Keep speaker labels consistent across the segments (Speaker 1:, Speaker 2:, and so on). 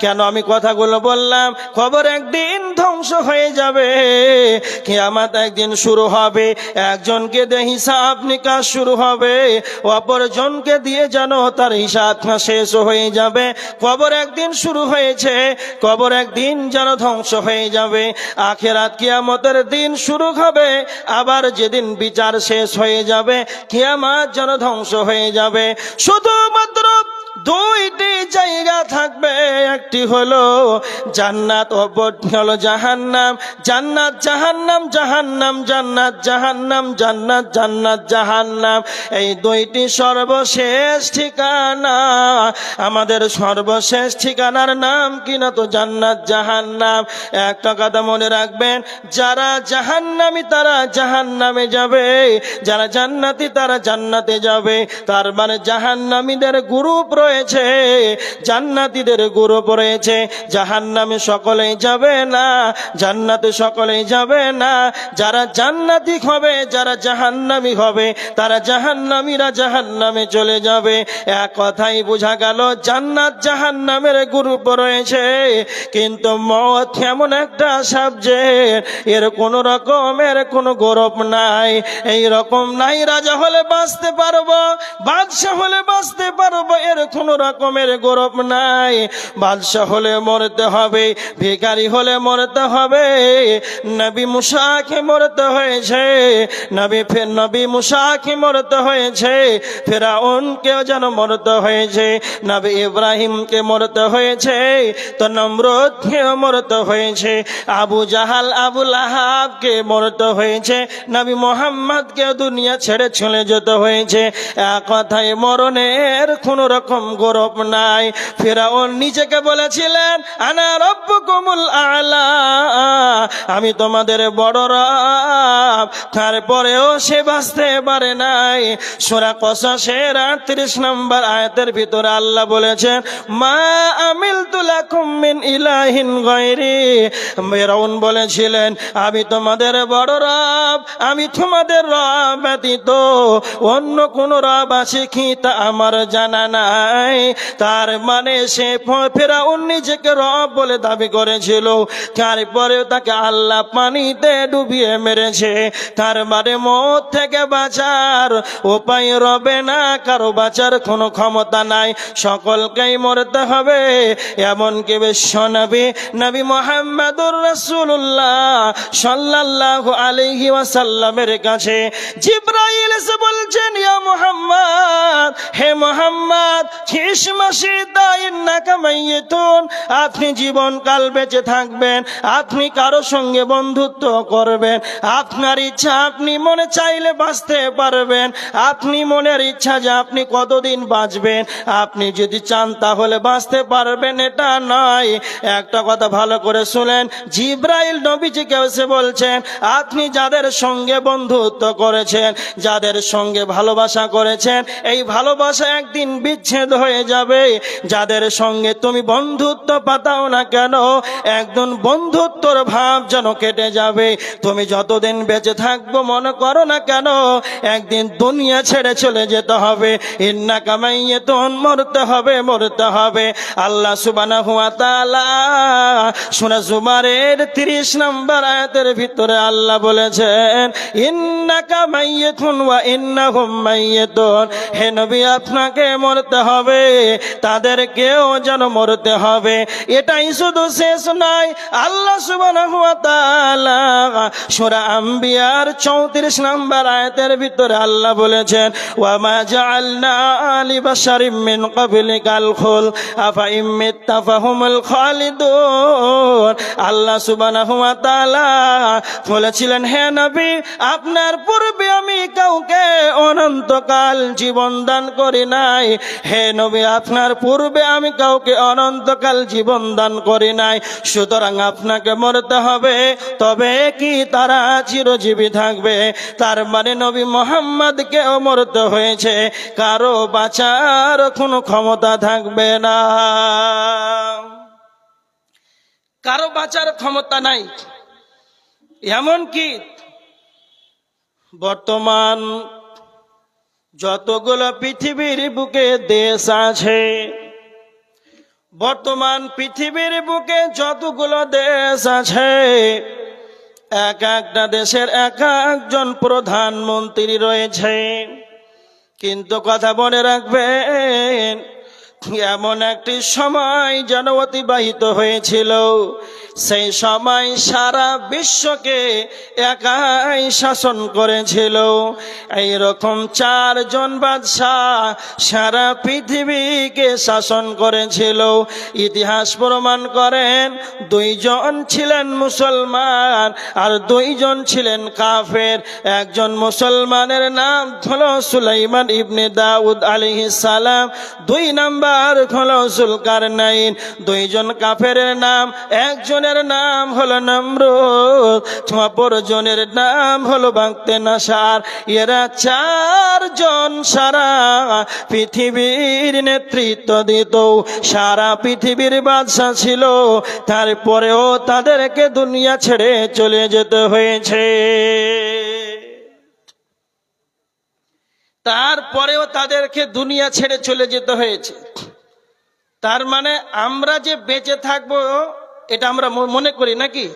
Speaker 1: কেন আমি কথাগুলো বললাম? খবর একদিন ধ্বংস হয়ে যাবে। কিয়ামাত একদিন শুরু হবে। একজনকে দিয়ে হিসাব নিকাশ শুরু হবে। অপরজনকে দিয়ে যেন তার হিসাব শেষ হয়ে যাবে। কবর একদিন শুরু হয়েছে। কবর একদিন যেন ধ্বংস হয়ে যাবে। আখেরাত কিয়ামতের দিন শুরু হবে। আবার যেদিন বিচার শেষ হয়ে যাবে, কিয়ামাত যেন ধ্বংস হয়ে যাবে। শুধুমাত্র দুইটি জায়গা থাকবে। একটি হলো জান্নাত হলো জাহান্নাম। জান্নাত, জাহান্নাম জাহান্নাম, জান্নাত জাহান্নাম, জান্নাত জান্নাত, জাহান্নাম। এই দুইটি সর্বশেষ ঠিকানা। আমাদের সর্বশেষ ঠিকানার নাম কিনা তো জান্নাত, জাহান্নাম। একটা কথা মনে রাখবেন, যারা জাহান্নামি তারা জাহান্নামে যাবে। যারা জান্নাতি তারা জান্নাতে যাবে। তার মানে জাহান্নামীদের গ্রুপ রয়েছে। জান্নাতীদের গ্রুপ রয়েছে জাহান্নামে সকলেই যাবে না, জান্নাতে সকলেই যাবে না। যারা জান্নাতি হবে, যারা জাহান্নামী হবে, তারা জাহান্নামীরা জাহান্নামে চলে যাবে। এক কথাই বোঝা গেল, জান্নাত জাহান্নামের গ্রুপ রয়েছে। কিন্তু মত এমন একটা সাবজেক্ট এর কোন রকমের কোনো গৌরব নাই। এই রকম নাই, রাজা হলে বাঁচতে পারব, বাদশাহ হলে বাঁচতে পারব, এর কোন রকমের গৌরব নাই। বাদশাহ হলে মরতে হবে, ভিখারি হলে মরতে হবে, নবী মুসাকে মরতে হয়েছে, নবী ফের নবী মুসাকে মরতে হয়েছে ফেরাউনকেও যেন মরতে হয়েছে, নবী ইব্রাহিমকে মরতে হয়েছে, তো নমরুদকেও মরতে হয়েছে, আবু জাহাল আবুল আহাবকে মরতে হয়েছে, নবী মোহাম্মদকে দুনিয়া ছেড়ে চলে যেতে হয়েছে। এক কথায় মরণের কোন রকম গৌরব নাই। ফেরাউন নিজেকে বলেছিলেন, আনা রব্বুকুমুল আলা। আমি তোমাদের বড় রব, তারপরেও সে বাঁচতে পারে নাই। সোরা কসাসের আটত্রিশ নম্বর আয়াতের ভিতরে আল্লাহ বলেছেন, মা আমিল তুলাকুম মিন ইলাহিন গয়রি। ফেরাউন বলেছিলেন, আমি তোমাদের বড় রব, আমি তোমাদের রব ব্যতীত অন্য কোন রব আছে কি তা আমার জানা নাই। তার মানে সে ফেরাউন নিজেকে রব বলে দাবি করেছিল, তারপরেও তাকে আল্লাহ পানিতে ডুবিয়ে মেরেছে। তার মানে মত থেকে বাঁচার উপায় রবে না, কারও বাঁচার কোনো ক্ষমতা নাই। সকলকেই মরতে হবে, এমনকি বিশ্ব নবী নবী মোহাম্মদুর রসুল্লাহ সাল্লাহ আলহি ওয়াসাল্লামের কাছে জিব্রাইল এসে বলছেন ইয়া মোহাম্মদ, হে মোহাম্মদ শেষ মাসে দাইন্নাকা মাইয়েতুন আপনি জীবনকাল বেঁচে থাকবেন। আপনি কারও সঙ্গে বন্ধুত্ব করবেন। আপনার ইচ্ছা আপনি মনে চাইলে বাঁচতে পারবেন। আপনি মনের ইচ্ছা যে আপনি কতদিন বাঁচবেন। আপনি যদি চান তাহলে বাঁচতে পারবেন, এটা নয়। একটা কথা ভালো করে শুনেন। জিব্রাইল নবীজিকে এসে বলছেন, আপনি যাদের সঙ্গে বন্ধুত্ব করেছেন, যাদের সঙ্গে ভালোবাসা করেছেন, এই ভালোবাসা একদিন বিচ্ছেদ হয়ে যাবে। যাদের সঙ্গে তুমি বন্ধুত্ব পাতাও না কেন? একজন বন্ধুত্বর ভাব যেন কেটে যাবে। তুমি যতদিন বেঁচে থাকব মনে করো না কেন? একদিন দুনিয়া ছেড়ে চলে যেতে হবে। ইন্না কামাইয়ে তখন মরতে হবে মরতে হবে। আল্লাহ সুবানা হুয়া তালা সোনা জুমারের তিরিশ নম্বর আয়াতের ভিতরে আল্লাহ বলেছেন, ইন্না কামাইয়ে ওয়া ইন্না হুম মাইয়েতুন। হে নবী, আপনাকে মরতে হবে। তাদেরকেও যেন মরতে হবে। এটাই শুধু শেষ নয়। আল্লাহ সূরা আম্বিয়ার 34 নম্বর আয়াতের ভিতরে আল্লাহ বলেছেন ওয়া মা জাআলনা আলি বাশারিম মিন ক্বাবলিকাল খুল, আফা ইম্মিত্তা ফাহুমুল খালিদুন। আল্লাহ সুবহানাহু ওয়া তাআলা বলেছিলেন, হে নবী, আপনার পূর্বে আমি কাউকে অনন্তকাল জীবন দান করি নাই। হে নবী, আপনার পূর্বে আমি কাউকে অনন্তকাল জীবন দান করি নাই। সুতরাং আপনাকে মরতে হবে। তবে কি তারা চিরজীবী থাকবে? তার মানে নবী মোহাম্মদকেও মরতে হয়েছে। কারও বাঁচার কোনো ক্ষমতা থাকবে না। কারও বাঁচার ক্ষমতা নাই। এমন কি? বর্তমান যতগুলো পৃথিবীর বুকে দেশ আছে বর্তমান পৃথিবীর বুকে যতগুলো দেশ আছে, এক একটা দেশের এক একজন প্রধানমন্ত্রী রয়েছে। কিন্তু কথা মনে রাখবেন এমন একটি সময় যেন অতিবাহিত হয়েছিল। সেই সময় সারা বিশ্বকে একাই শাসন করেছিল। এই রকম চারজন বাদশাহ সারা পৃথিবীকে শাসন করেছিল। ইতিহাস প্রমাণ করেন, দুইজন ছিলেন মুসলমান আর দুইজন ছিলেন কাফের। একজন মুসলমানের নাম হলো সুলাইমান ইবনে দাউদ আলাইহিস সালাম, দুই নাম্বার হলো জুলকার নাইন দুইজন কাফের নাম, একজনের নাম হলো নমরুদ অপরজনের নাম হলো বাংতে নাসার এরা চারজন সারা পৃথিবীর নেতৃত্ব দিত। সারা পৃথিবীর বাদশা ছিল। তারপরেও তাদেরকে দুনিয়া ছেড়ে চলে যেতে হয়েছে। তারপরেও তাদেরকে দুনিয়া ছেড়ে চলে যেতে হয়েছে। তার মানে আমরা যে বেঁচে থাকব, এটা আমরা মনে করি নাকি?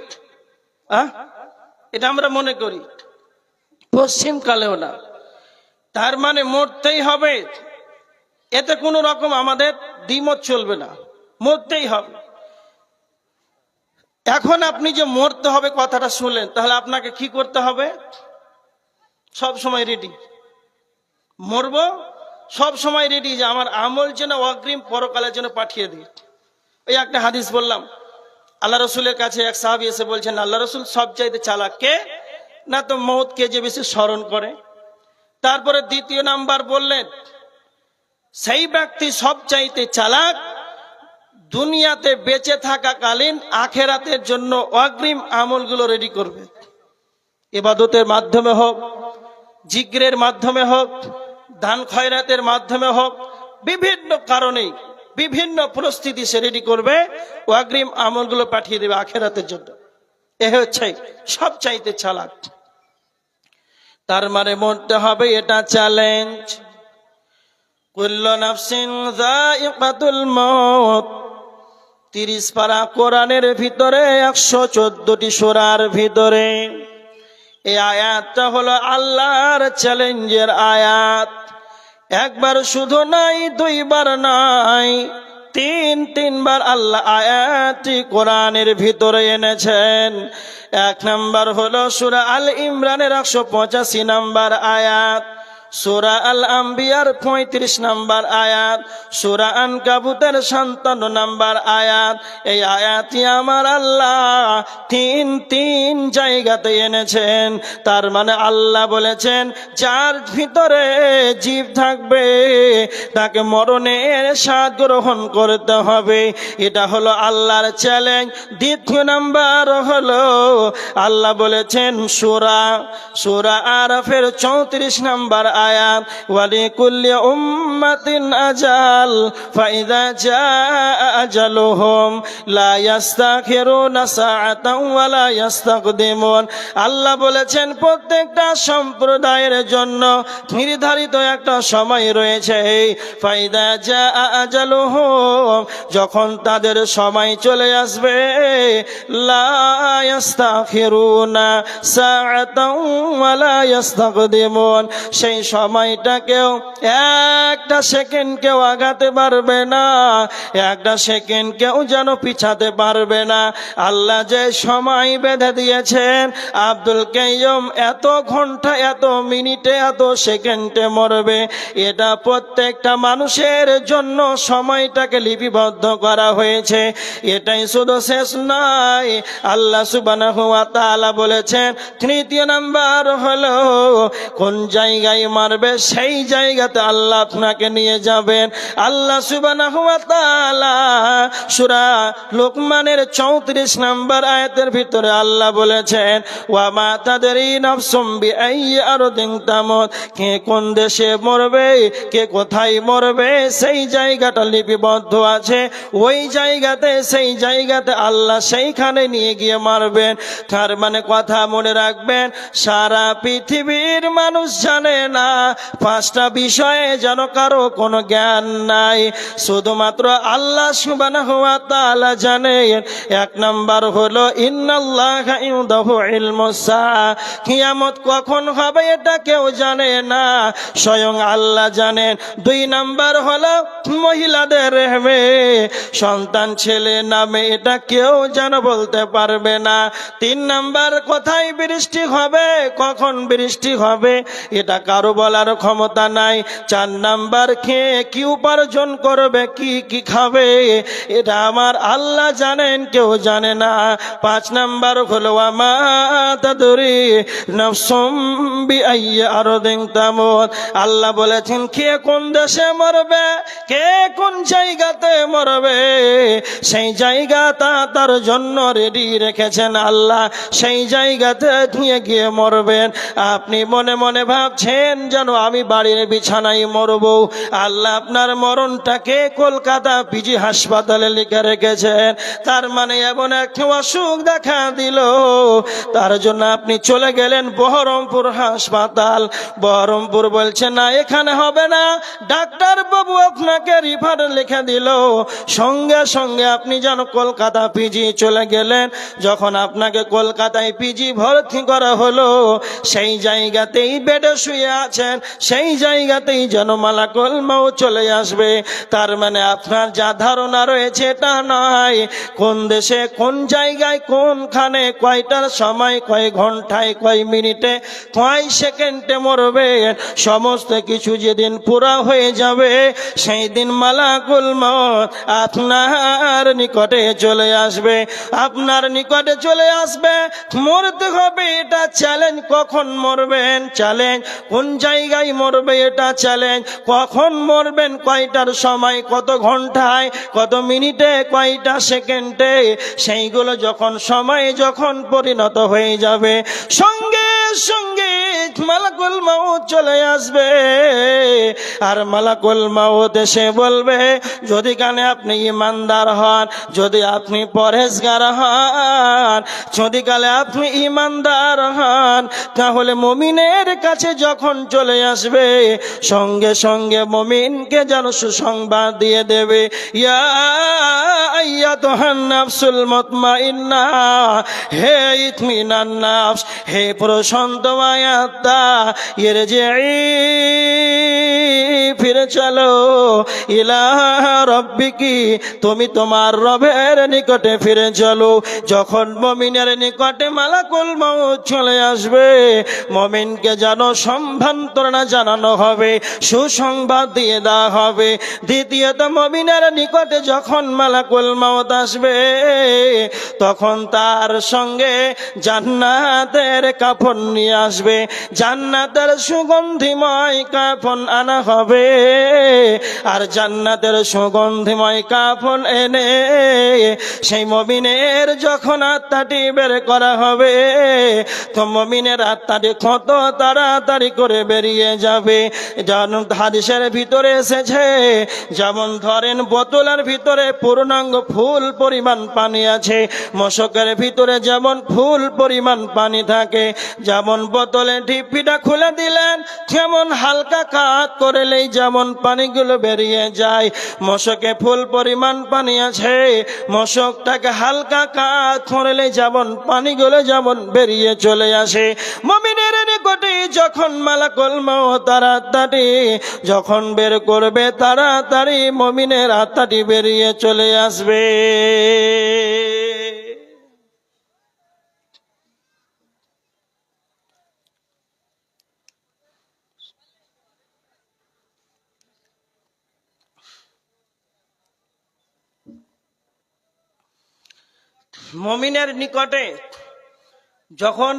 Speaker 1: এটা আমরা মনে করি। পশ্চিম কালেও না। তার মানে মরতেই হবে। এতে কোনো রকম আমাদের দ্বিমত চলবে না। মরতেই হবে। এখন আপনি যে মরতে হবে কথাটা শুনলেন, তাহলে আপনাকে কি করতে হবে? সব সময় রেডি মরব, সব সময় রেডি যে আমার আমল যেন অগ্রিম পরকালের জন্য পাঠিয়ে দিই। ওই একটা হাদিস বললাম, আল্লাহ রসুলের কাছে এক সাহাবি এসে বলছেন, আল্লাহ রসুল সব চাইতে চালাক কে না তো মৌতকে যে বেশি স্মরণ করে। তারপরে দ্বিতীয় নাম্বার বললেন, সেই ব্যক্তি সব চাইতে চালাক দুনিয়াতে বেঁচে থাকাকালীন আখেরাতের জন্য অগ্রিম আমলগুলো রেডি করবে। এবাদতের মাধ্যমে হোক জিগ্রের মাধ্যমে হোক ধান খয়রাতের মাধ্যমে হোক, বিভিন্ন কারণেই বিভিন্ন পরিস্থিতি সে রেডি করবে, ও অগ্রিম আমলগুলো পাঠিয়ে দেবে আখেরাতের জন্য। এ হচ্ছে সব চাইতে চালাক। তার মানে মরতে হবে এটা চ্যালেঞ্জ কুল্ল নাফসিন যায়িকাতুল মউত তিরিশ পারা কোরআনের ভিতরে, একশো চোদ্দটি সোরার ভিতরে। এই আয়াতটা হলো আল্লাহর চ্যালেঞ্জের আয়াত। একবার শুধু নাই, দুইবার নাই। তিন, তিনবার আল্লাহ আয়াতি কোরআনের ভিতরে এনেছেন। এক নাম্বার হলো সুরা আল ইমরানের একশো পঁচাশি নাম্বার আয়াত। সুরা আল আম্বিয়ার পঁয়ত্রিশ নাম্বার আয়াত, সুরা আন কাবুতের সান্তান্ন নাম্বার আয়াত, এই আয়াতই আমার আল্লাহ তিন তিন জায়গাতে এনেছেন। তার মানে আল্লাহ বলেছেন, যার ভিতরে জীব থাকবে, তাকে মরণের স্বাদ গ্রহণ করতে হবে। এটা হলো আল্লাহর চ্যালেঞ্জ দ্বিতীয় নাম্বার হলো, আল্লাহ বলেছেন সুরা সুরা আরফের চৌত্রিশ নাম্বার ওয়ালি আল্লাহ বলেছেন, প্রত্যেকটা সম্প্রদায়ের জন্য নির্ধারিত একটা সময় রয়েছে। ফাইদা আজালুহুম, যখন তাদের সময় চলে আসবে, লা ইয়াস্তাখিরুনা সাআতাও ওয়া লা ইয়াস্তাকদিমুন। সেই সময়টাকেও একটা সেকেন্ড কেউ আগাতে পারবে না, একটা সেকেন্ড কেউ যেন পিছাতে পারবে না। আল্লাহ যে সময় বেঁধে দিয়েছেন, আব্দুল কাইয়ুম এত ঘণ্টা, এত মিনিটে, এত সেকেন্ডে মরবে। এটা প্রত্যেকটা মানুষের জন্য সময়টাকে লিপিবদ্ধ করা হয়েছে। এটাই শুধু শেষ নয়, আল্লাহ সুবহানাহু ওয়া তাআলা বলেছেন, তৃতীয় নাম্বার হলো, কোন জায়গায় মারবে, সেই জায়গাতে আল্লাহ আপনাকে নিয়ে যাবেন। আল্লাহ সূরা লোকমানের 34 নাম্বার আয়াতের ভিতরে আল্লাহ বলেছেন, ওয়া মা তাদরি কে কোন দেশে মরবে, কে কোথায় মরবে, সেই জায়গাটা লিপিবদ্ধ আছে। ওই জায়গাতে, সেই জায়গাতে আল্লাহ সেইখানে নিয়ে গিয়ে মারবেন। তার মানে কথা মনে রাখবেন, সারা পৃথিবীর মানুষ জানে না পাঁচটা বিষয়ে যেন কারও কোনো জ্ঞান নাই। শুধুমাত্র আল্লাহ সুবহানাহু ওয়া তাআলা জানেন, এক নাম্বার হলো, ইন্নাল্লাহ কিয়ামত কখন হবে এটা কেউ জানে না, স্বয়ং আল্লাহ জানেন। দুই নাম্বার হলো, মহিলাদের রেহমে, সন্তান ছেলে নামে এটা কেউ যেন বলতে পারবে না। তিন নাম্বার, কোথায় বৃষ্টি হবে, কখন বৃষ্টি হবে, এটা কারও বলার ক্ষমতা নাই। চার নাম্বার খেয়ে কি উপার্জন করবে, কি কি খাবে, এটা আমার আল্লাহ জানেন, কেউ জানে না। পাঁচ নাম্বার হলো আমারি আরও তামত। আল্লাহ বলেছেন, কে কোন দেশে মরবে, কে কোন জায়গাতে মরবে, সেই জায়গাটা তার জন্য রেডি রেখেছেন আল্লাহ। সেই জায়গাতে নিয়ে গিয়ে মরবেন। আপনি মনে মনে ভাবছেন যেন আমি বাড়ির বিছানায় মরব। আল্লাহ আপনার মরণটাকে কলকাতা পিজি হাসপাতালে লিখে রেখেছেন। তার মানে এমন একটা অসুখ দেখা দিল। তার জন্য আপনি চলে গেলেন বহরমপুর হাসপাতাল। বহরমপুর বলছে, না, এখানে হবে না। ডাক্তার বাবু আপনাকে রিফার লিখে দিল। সঙ্গে সঙ্গে আপনি যেন কলকাতা পিজি চলে গেলেন। যখন আপনাকে কলকাতায় পিজি ভর্তি করা হলো, সেই জায়গাতেই বেডে শুয়ে আছেন সেই জায়গাতেই যেন মালাকল মাও চলে আসবে। তার মানে আপনার যা ধারণা রয়েছে এটা নয়। কোন দেশে, কোন জায়গায়, কোনখানে, কয়টার সময়, কয় ঘন্টায়, কয় মিনিটে, কয় সেকেন্ডে মরবে, সমস্ত কিছু যেদিন পুরা হয়ে যাবে, সেই দিন মালাকুল আপনার নিকটে চলে আসবে। আপনার নিকটে চলে আসবে, মরতে হবে এটা চ্যালেঞ্জ কখন মরবেন? চ্যালেঞ্জ কোন জায়গায় মরবে এটা চ্যালেঞ্জ কখন মরবেন কয়টার সময়, কত ঘন্টায়, কত মিনিটে, কয়টা সেকেন্ডে? সেইগুলো যখন সময় যখন পরিণত হয়ে যাবে, সঙ্গে সঙ্গে মালাকুল মাউত চলে আসবে। আর মালাকুল মাউত এসে বলবে, যদি কানে আপনি ইমানদার হন, যদি আপনি পরেশগার হন, যদি কালে আপনি ইমানদার হন, তাহলে মমিনের কাছে যখন চলে আসবে, সঙ্গে সঙ্গে মমিনকে যেন সুসংবাদ দিয়ে দেবে, ইয়া আইয়াতুহান নাফসুল মুতমাইন্না, হে ইতমিনান নাফস, হে প্রশান্ত আত্মা ফিরে চলো। ইলাহ রব্বিকি, তুমি তোমার রবের নিকটে ফিরে চলো। যখন মমিনের নিকটে মালাকুল মাউত চলে আসবে, মমিনকে যেন সম্ভান্তরণা জানানো হবে, সুসংবাদ দিয়ে দেওয়া হবে। দ্বিতীয়ত, মমিনের নিকটে যখন মালাকুল মাউত আসবে, তখন তার সঙ্গে জান্নাতের কাফন নিয়ে আসবে। জান্নাতের সুগন্ধিময় কাফন আনা হবে। আর জান্নাতের সুগন্ধিময় কাফন এনে সেই মমিনের যখন আত্মাটি বের করা হবে, তো মমিনের আত্মাটি কত তাড়াতাড়ি করে বেরিয়ে যাবে? যেমন হাদিসের ভিতরে এসেছে, যেমন ধরেন বোতলের ভিতরে পূর্ণাঙ্গ ফুল পরিমাণ পানি আছে, মশকের ভিতরে যেমন ফুল পরিমাণ পানি থাকে, যেমন বোতলে ঢিপিটা খুলে দিলেন যেমন হালকা কাত করলেই যেমন পানিগুলো বেরিয়ে যায়, মশকে ফুল পরিমাণ পানি আছে, মশকটাকে হালকা কাত করলে যেমন পানিগুলো যেমন বেরিয়ে চলে আসে। মমিনের নিকটে যখন মালাকুল মাও তাড়াতাড়ি যখন বের করবে, তাড়াতাড়ি মমিনের আত্মাটি বেরিয়ে চলে আসবে। মমিনের নিকটে যখন